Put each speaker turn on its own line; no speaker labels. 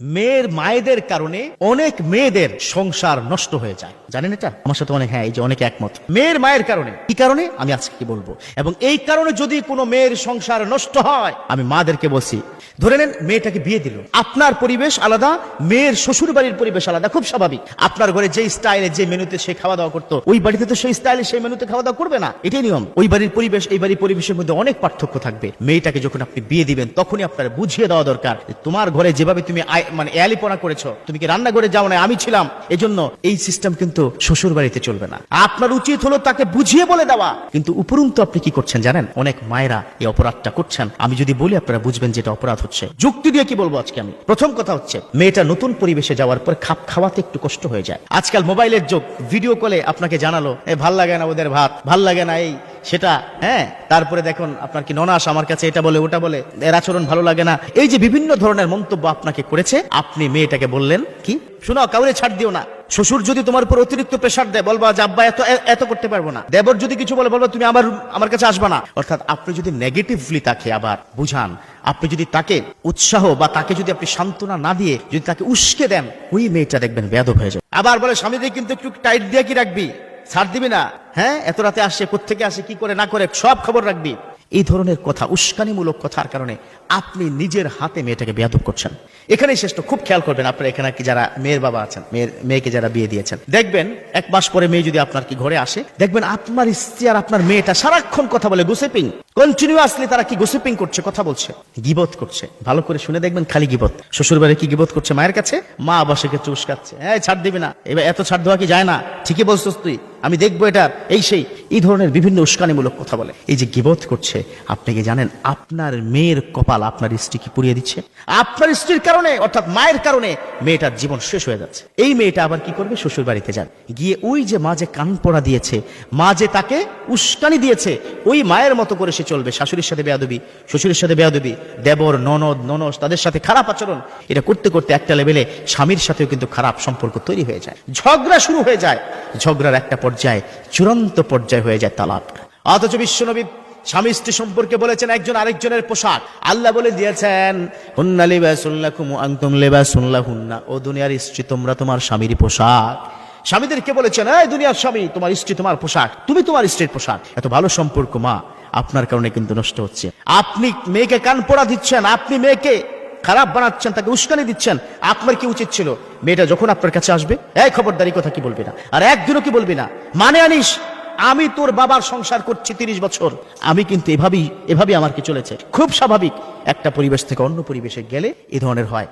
মেয়ের মায়েদের কারণে অনেক মেয়েদের সংসার নষ্ট হয়ে যায়। জানেন এটা? আমার সাথে অনেক হ্যাঁ এই যে অনেকে একমত। মেয়ের মায়ের কারণে, কি কারণে? আমি আজকে কি বলব? এবং এই কারণে যদি কোনো মেয়ের সংসার নষ্ট হয়, আমি মাদেরকে বলছি, ধরে নেন মেয়েটাকে বিয়ে দিল। আপনার পরিবেশ আলাদা, মেয়ের শ্বশুর বাড়ির পরিবেশ আলাদা, খুব স্বাভাবিক। আপনার ঘরে যে স্টাইলে যে মেনুতে সে খাওয়া দাওয়া করতো, ওই বাড়িতে তো সেই স্টাইলে সেই মেনুতে খাওয়া দাওয়া করবে না। এটাই নিয়ম। ওই বাড়ির পরিবেশ, এই বাড়ির পরিবেশের মধ্যে অনেক পার্থক্য থাকবে। মেয়েটাকে যখন আপনি বিয়ে দিবেন, তখনই আপনার বুঝিয়ে দেওয়া দরকার তোমার ঘরে যেভাবে তুমি আয়- মানে এয়ালিপনা করেছ। তুমি কি রান্নাঘরে যাও না? আমি ছিলাম। এজন্য এই সিস্টেম কিন্তু শ্বশুর বাড়িতে চলবে না। আপনার উচিত হলো তাকে বুঝিয়ে বলে দেওয়া। কিন্তু উপরন্তু আপনি কি করছেন জানেন? অনেক মায়েরা এই অপরাধটা করছেন। আমি যদি বলি, আপনারা বুঝবেন যেটা অপরাধ হচ্ছে। যুক্তি দিয়ে কি বলব আজকে আমি? প্রথম কথা হচ্ছে, মেয়েটা নতুন পরিবেশে যাওয়ার পর খাপ খাওয়াতে একটু কষ্ট হয়ে যায়। আজকাল মোবাইলের যোগ। ভিডিও কলে আপনাকে জানালো, এ, ভালো লাগে না ওদের ভাত? ভালো লাগে না এই সেটা হ্যাঁ তারপরে দেখুন আপনার কি ননাস আমার কাছে এটা বলে, ওটা বলে, এর আচরণ ভালো লাগে না। এই যে বিভিন্ন ধরনের মন্তব্য আপনাকে করেছে, আপনি মেয়েটাকে বললেন, কি? শোনো, কাউরে ছাড় দিও না। শ্বশুর যদি তোমার উপর অতিরিক্ত প্রেশার দেয়, বলবা যে, আব্বা, এত এত করতে পারব না। দেবর যদি কিছু বলে, বলবা, তুমি আমার আমার কাছে আসবা না। অর্থাৎ আপনি যদি নেগেটিভলি তাকে আবার বুঝান, আপনি যদি তাকে উৎসাহ বা তাকে যদি আপনি সান্ত্বনা না দিয়ে যদি তাকে উস্কে দেন, ওই মেয়েটা দেখবেন বেয়াদব হয়ে যায় আবার বলে স্বামীদের কিন্তু একটু টাইট দিয়ে কি রাখবি? ছাড় দিবি না। হ্যাঁ? এত রাতে আসে কোথেকে আসে, কি করে, না করে, সব খবর রাখবি। এই ধরনের কথা, উস্কানিমূলক কথার কারণে আপনি নিজের হাতে মেয়েটাকে বেয়াদব করছেন। এখানেই শেষ খুব খেয়াল করবেন আপনারা এখানে কি যারা মেয়ের বাবা আছেন, মেয়ের, মেয়েকে যারা বিয়ে দিয়েছেন। দেখবেন, এক মাস পরে মেয়ে যদি আপনার কি ঘরে আসে, দেখবেন আপনার স্ত্রী আর আপনার মেয়েটা সারাক্ষণ কথা বলে গোসিপিং। কন্টিনিউয়াসলি তারা কি গোসিপিং করছে, কথা বলছে, গিবত করছে। ভালো করে শুনে দেখবেন খালি গিবত। শ্বশুর বাড়ি কি গিবত করছে মায়ের কাছে? মা আবাসকে চুসকাচ্ছে হ্যাঁ ছাড় দিবি না। এবার এত ছাড় দেওয়া কি যায় না? ঠিকই বলছিস তুই। আমি দেখব এটা এই সেই। এই ধরনের বিভিন্ন উস্কানিমূলক কথা বলে। এই যে গিবত করছে, আপনি কি জানেন আপনার মেয়ের কপাল আপনার স্ত্রীকে পুড়িয়ে দিচ্ছে? আপনার স্ত্রীর কারণে, অর্থাৎ মায়ের কারণে মেয়েটার জীবন শেষ হয়ে যাচ্ছে। এই মেয়েটা আবার কি করবে? শ্বশুর বাড়িতে যান। গিয়ে ওই যে মা যে কান পড়া দিয়েছে, মা যে তাকে উস্কানি দিয়েছে, ওই মায়ের মতো করে সে চলবে। শাশুড়ির সাথে বেয়াদবি, শ্বশুরের সাথে বেয়াদবি, দেবর, ননদ, ননস, তাদের সাথে খারাপ আচরণ, এটা করতে করতে একটা লেভেলে স্বামীর সাথেও কিন্তু খারাপ সম্পর্ক তৈরি হয়ে যায়। ঝগড়া শুরু হয়ে যায়। ঝগড়ার একটা পর্যায়ে, চূড়ান্ত পর্যায়ে হয়ে যায় তালাক। অথচ বিশ্বনবী স্বামী স্ত্রী সম্পর্কে বলেছেন, একজন আরেকজনের পোশাক। আল্লাহ বলে দিয়েছেন, হুন্না লিবাসুল্লাকুম আনতুম লিবাসুল্লাহুন্না ও দুনিয়ার স্ত্রী, তোমরা তোমার স্বামীর পোশাক। স্বামীদেরকে বলেছেন, এই দুনিয়ার স্বামী, তোমার স্ত্রী তোমার পোশাক। তুমি তোমার স্ত্রীর পোশাক। এত ভালো সম্পর্ক, মা। আপনার কারণে কিন্তু নষ্ট হচ্ছে। আপনি মেয়েকে কান পড়া দিচ্ছেন, আপনি মেয়েকে খারাপ বানাচ্ছেন, তাকে উস্কানি দিচ্ছেন। আপনার কি উচিত ছিল? মেয়েটা যখন আপনার কাছে আসবে, এই খবরদারি কথা কি বলবি না? আর একদিনও কি বলবি না? মানে আনিস আমি তোর বাবার সংসার করছি তিরিশ বছর। আমি কিন্তু এভাবেই এভাবেই আমার কি চলেছে? খুব স্বাভাবিক। একটা পরিবেশ থেকে অন্য পরিবেশে গেলে এ ধরনের হয়।